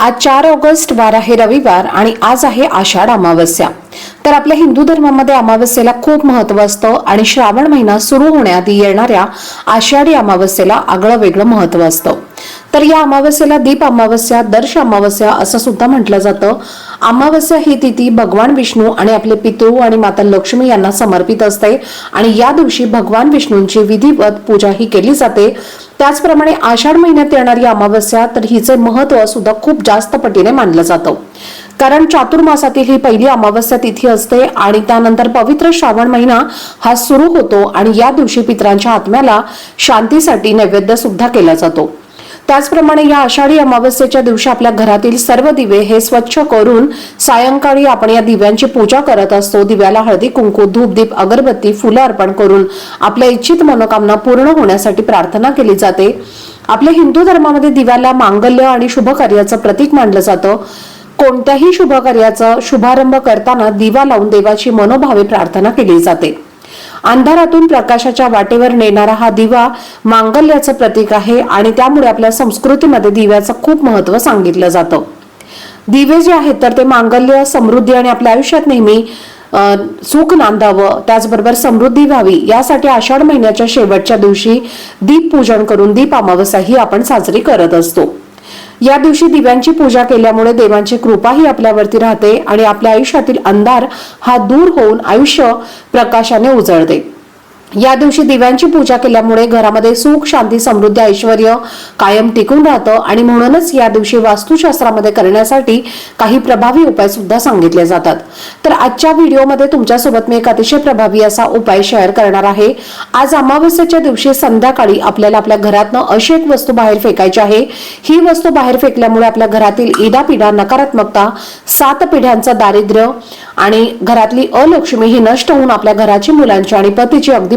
आज चार ऑगस्ट वार आहे रविवार आणि आज आहे आषाढ अमावस्या. तर आपल्या हिंदू धर्मामध्ये अमावस्येला खूप महत्त्व असतं आणि श्रावण महिना सुरू होण्याआधी येणाऱ्या आषाढी अमावस्येला आगळं वेगळं महत्त्व असतं. तर या अमावस्येला दीप अमावस्या दर्श अमावस्या असं सुद्धा म्हटलं जातं. अमावस्या ही तिथी भगवान विष्णू आणि आपले पितृ आणि माता लक्ष्मी यांना समर्पित असते आणि या दिवशी भगवान विष्णूंची विधिवत पूजा ही केली जाते. त्याचप्रमाणे आषाढ महिन्यात येणारी अमावस्या तर हिचे महत्त्व सुद्धा खूप जास्त पटीने मानलं जातं. कारण चातुर्मासातील ही पहिली अमावस्या तिथी असते आणि त्यानंतर पवित्र श्रावण महिना हा सुरू होतो आणि या दिवशी पितरांच्या आत्म्याला शांतीसाठी नैवेद्य सुद्धा केला जातो. त्याचप्रमाणे या आषाढी अमावस्येच्या दिवशी आपल्या घरातील सर्व दिवे हे स्वच्छ करून सायंकाळी आपण या दिव्यांची पूजा करत असतो. दिव्याला हळदी कुंकू धूप दीप अगरबत्ती फुलं अर्पण करून आपल्या इच्छित मनोकामना पूर्ण होण्यासाठी प्रार्थना केली जाते. आपल्या हिंदू धर्मामध्ये दिव्याला मांगल्य आणि शुभ कार्याचं प्रतीक मानलं जातं. कोणत्याही शुभ कार्याचा शुभारंभ करताना दिवा लावून देवाची मनोभावे प्रार्थना केली जाते. अंधारातून प्रकाशाच्या वाटेवर नेणारा हा दिवा मांगल्याचं प्रतीक आहे आणि त्यामुळे आपल्या संस्कृतीमध्ये दिव्याचं खूप महत्त्व सांगितलं जातं. दिवे जे आहेत तर ते मांगल्य समृद्धी आणि आपल्या आयुष्यात नेहमी सुख नांदावं त्याचबरोबर समृद्धी व्हावी यासाठी आषाढ महिन्याच्या शेवटच्या दिवशी दीप पूजन करून दीप अमावस्याही आपण साजरी करत असतो. या दिवशी दिव्यांची पूजा केल्यामुळे देवांची कृपाही आपल्यावरती राहते आणि आपल्या आयुष्यातील अंधार हा दूर होऊन आयुष्य प्रकाशाने उजळते. या दिवशी दिव्यांची पूजा केल्यामुळे घरामध्ये सुख शांती समृद्धी ऐश्वर कायम टिकून राहतं. आणि म्हणूनच या दिवशी वास्तुशास्त्रामध्ये करण्यासाठी काही प्रभावी उपाय सुद्धा सांगितले जातात. तर आजच्या व्हिडिओमध्ये तुमच्यासोबत मी एक अतिशय प्रभावी असा उपाय शेअर करणार आहे. आज अमावस्येच्या दिवशी संध्याकाळी आपल्याला आपल्या घरातनं अशी एक वस्तू बाहेर फेकायची आहे. ही वस्तू बाहेर फेकल्यामुळे आपल्या घरातील इडापिडा नकारात्मकता सात पिढ्यांचं दारिद्र्य आणि घरातली अलक्ष्मी ही नष्ट होऊन आपल्या घराची मुलांची आणि पतीची अगदी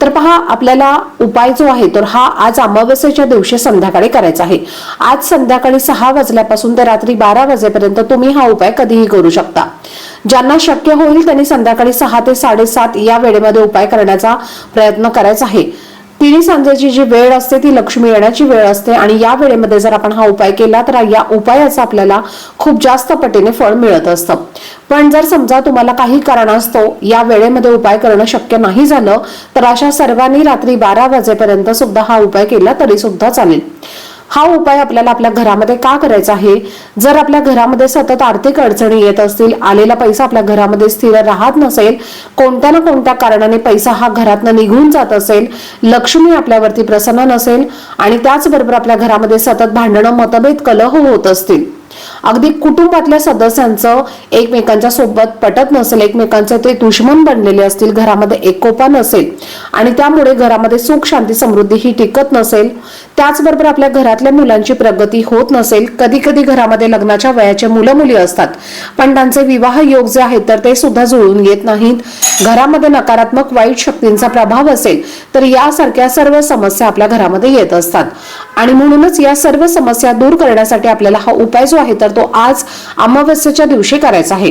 तर पहा आपल्याला उपाय जो आहे तर हा आज अमावस्येच्या दिवशी संध्याकाळी करायचा आहे. आज संध्याकाळी सहा वाजल्यापासून ते रात्री बारा वाजेपर्यंत तुम्ही हा उपाय कधीही करू शकता. ज्यांना शक्य होईल त्यांनी संध्याकाळी सहा ते साडेसात या वेळेमध्ये उपाय करण्याचा प्रयत्न करायचा आहे. तिन्ही सांजेची जी वेळ असते ती लक्ष्मी येण्याची वेळ असते आणि या वेळेमध्ये जर आपण हा उपाय केला तर या उपायाचं आपल्याला खूप जास्त पटीने फळ मिळत असतं. पण जर समजा तुम्हाला काही कारणास्तव या वेळेमध्ये उपाय करणं शक्य नाही झालं तर अशा सर्वांनी रात्री बारा वाजेपर्यंत सुद्धा हा उपाय केला तरी सुद्धा चालेल. हा उपाय आपल्याला आपल्या घरामध्ये का करायचा आहे? जर आपल्या घरामध्ये सतत आर्थिक अडचणी येत असतील आलेला पैसा आपल्या घरामध्ये स्थिर राहत नसेल कोणत्या ना कोणत्या कारणाने पैसा हा घरातनं निघून जात असेल लक्ष्मी आपल्यावरती प्रसन्न नसेल आणि त्याचबरोबर आपल्या घरामध्ये सतत भांडणं मतभेद कलह होत असतील अगदी कुटुंबातल्या सदस्यांचं एकमेकांच्या सोबत पटत नसेल एकमेकांचे ते दुश्मन बनलेले असतील घरामध्ये एकोपा नसेल आणि त्यामुळे घरामध्ये सुख शांती समृद्धी ही टिकत नसेल त्याचबरोबर आपल्या घरातल्या मुलांची प्रगती होत नसेल कधी कधी घरामध्ये लग्नाच्या वयाचे मुलं मुली असतात. पण त्यांचे विवाह योग जे आहेत तर ते सुद्धा जुळून येत नाहीत. घरामध्ये नकारात्मक वाईट शक्तींचा प्रभाव असेल तर यासारख्या सर्व समस्या आपल्या घरामध्ये येत असतात. आणि म्हणूनच या सर्व समस्या दूर करण्यासाठी आपल्याला हा उपाय जो आहे तर तो आज अमावस्येच्या दिवशी करायचा आहे.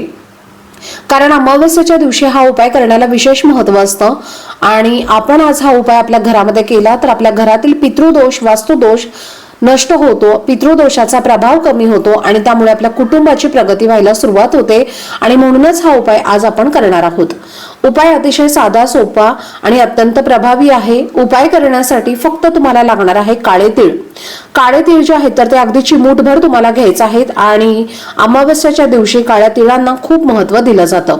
कारण अमावस्येच्या दिवशी हा उपाय करण्याला विशेष महत्त्व असतं. आणि आपण आज हा उपाय आपल्या घरामध्ये केला तर आपल्या घरातील पितृदोष वास्तुदोष नष्ट होतो पितृदोषाचा प्रभाव कमी होतो आणि त्यामुळे आपल्या कुटुंबाची प्रगती व्हायला सुरुवात होते. आणि म्हणूनच हा उपाय आज आपण करणार आहोत. उपाय अतिशय साधा सोपा आणि अत्यंत प्रभावी आहे. उपाय करण्यासाठी फक्त तुम्हाला लागणार आहे काळे तीळ. काळे तीळ जे आहेत तर ते अगदी चिमूटभर तुम्हाला घ्यायचं आहेत आणि अमावस्याच्या दिवशी काळ्या तिळांना खूप महत्त्व दिलं जातं.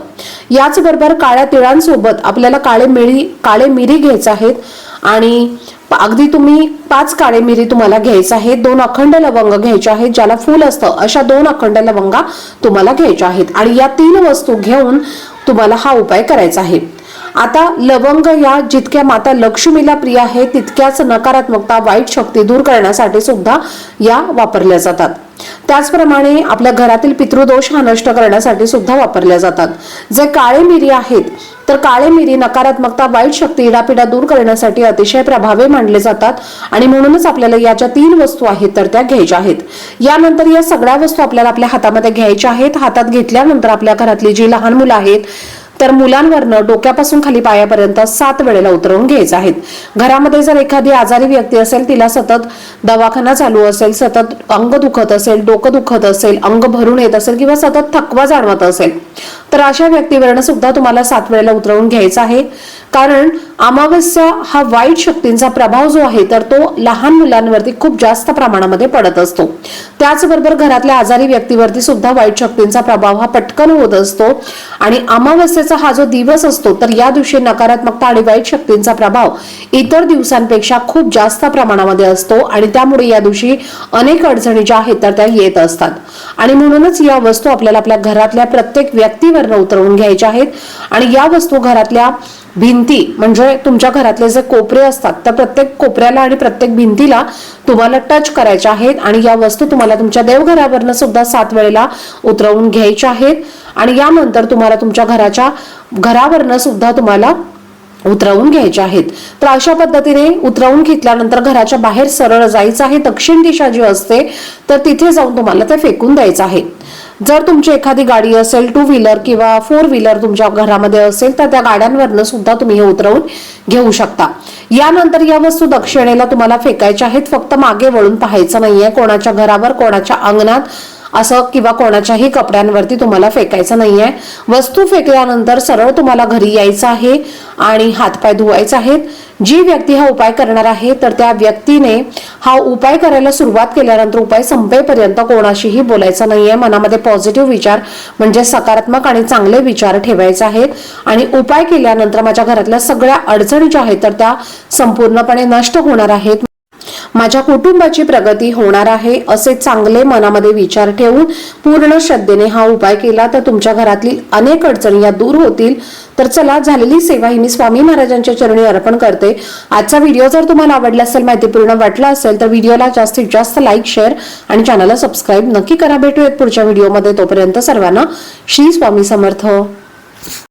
याचबरोबर काळ्या तिळांसोबत आपल्याला काळे मिरी काळे मिरी घ्यायचं आहेत आणि अगदी तुम्ही पाच काळे मिरी तुम्हाला घ्यायचं आहेत दोन अखंड लवंग घ्यायचे आहेत ज्याला फूल असतं अशा दोन अखंड लवंगा तुम्हाला घ्यायच्या आहेत. आणि या तीन वस्तू घेऊन तुम्हाला हा उपाय करायचा आहे. आता लवंग या जितक्या माता लक्ष्मीला प्रिय आहे तितक्याच नकारात्मकता वाईट शक्ती दूर करण्यासाठी सुद्धा या वापरल्या जातात. त्याचप्रमाणे आपल्या घरातील पितृदोष हा नष्ट करण्यासाठी सुद्धा वापरल्या जातात. जे काळे मिरी आहेत तर काळे मिरी नकारात्मकता वाईट शक्ती इडापिडा दूर करण्यासाठी अतिशय प्रभावी मानले जातात आणि म्हणूनच आपल्याला या ज्या तीन वस्तू आहेत तर त्या घ्यायच्या आहेत. यानंतर या सगळ्या वस्तू आपल्याला आपल्या हातामध्ये घ्यायच्या आहेत. हातात घेतल्यानंतर आपल्या घरातली जी लहान मुलं आहेत तर मुलांवरनं डोक्यापासून खाली पायापर्यंत सात वेळेला उतरवून घ्यायचं आहेत. घरामध्ये जर एखादी आजारी व्यक्ती असेल तिला सतत दवाखाना चालू असेल सतत अंग दुखत असेल डोकं दुखत असेल अंग भरून येत असेल किंवा सतत थकवा जाणवत असेल तर अशा व्यक्तीवरनं सुद्धा तुम्हाला सात वेळेला उतरवून घ्यायचं आहे. कारण अमावस्या हा वाईट शक्तींचा प्रभाव जो आहे तर तो लहान मुलांवरती खूप जास्त प्रमाणामध्ये पडत असतो. त्याचबरोबर घरातल्या आजारी व्यक्तीवरती सुद्धा वाईट शक्तींचा प्रभाव हा पटकन होत असतो. आणि अमावस्येचा हा जो दिवस असतो तर या दिवशी नकारात्मकता आणि वाईट शक्तींचा प्रभाव इतर दिवसांपेक्षा खूप जास्त प्रमाणामध्ये असतो आणि त्यामुळे या दिवशी अनेक अडचणी ज्या आहेत तर त्या येत असतात. आणि म्हणूनच या वस्तू आपल्याला आपल्या घरातल्या प्रत्येक व्यक्तीवरनं उतरवून घ्यायच्या आहेत. आणि या वस्तू घरातल्या भिंती म्हणजे तुमच्या घरातले जे कोपरे असतात त्या प्रत्येक कोपऱ्याला आणि प्रत्येक भिंतीला तुम्हाला टच करायच्या आहेत आणि या वस्तू तुम्हाला तुमच्या देवघरावरनं सुद्धा सात वेळेला उतरवून घ्यायच्या आहेत. आणि यानंतर तुम्हाला तुमच्या घराच्या घरावरनं सुद्धा तुम्हाला उतरवून घ्यायचे आहेत. तर अशा पद्धतीने उतरवून घेतल्यानंतर घराच्या बाहेर सरळ जायचं आहे दक्षिण दिशा जी असते तर तिथे जाऊन तुम्हाला ते फेकून द्यायचं आहे. जर तुमची एखादी गाडी असेल टू व्हीलर किंवा फोर व्हीलर तुमच्या घरामध्ये असेल तर त्या गाड्यांवरनं सुद्धा तुम्ही हे उतरवून घेऊ शकता. यानंतर या वस्तू दक्षिणेला तुम्हाला फेकायच्या आहेत फक्त मागे वळून पाहायचं नाहीये कोणाच्या घरावर कोणाच्या अंगणात. असं किंवा कोणाच्याही कपड्यांवरती तुम्हाला फेकायचं नाही आहे वस्तू फेकल्यानंतर सरळ तुम्हाला घरी यायचं आहे आणि हातपाय धुवायचे आहेत. जी व्यक्ती हा उपाय करणार आहे तर त्या व्यक्तीने हा उपाय करायला सुरुवात केल्यानंतर उपाय संपेपर्यंत कोणाशीही बोलायचं नाहीये. मनामध्ये पॉझिटिव्ह विचार म्हणजे सकारात्मक आणि चांगले विचार ठेवायचे आहेत. आणि उपाय केल्यानंतर माझ्या घरातल्या सगळ्या अडचणी ज्या आहेत तर त्या संपूर्णपणे नष्ट होणार आहेत. माझ्या कुटुंबाची प्रगती होणार आहे असे चांगले मनामध्ये विचार ठेवून पूर्ण श्रद्धेने हा उपाय केला तर तुमच्या घरातील अनेक अडचणी या दूर होतील. तर चला झालेली सेवा ही मी स्वामी महाराजांच्या चरणी अर्पण करते. आजचा व्हिडिओ जर तुम्हाला आवडला असेल माहितीपूर्ण वाटला असेल तर व्हिडिओला जास्तीत जास्त लाईक शेअर आणि चॅनलला सबस्क्राईब नक्की करा. भेटूयात पुढच्या व्हिडिओमध्ये. तोपर्यंत सर्वांना श्री स्वामी समर्थ.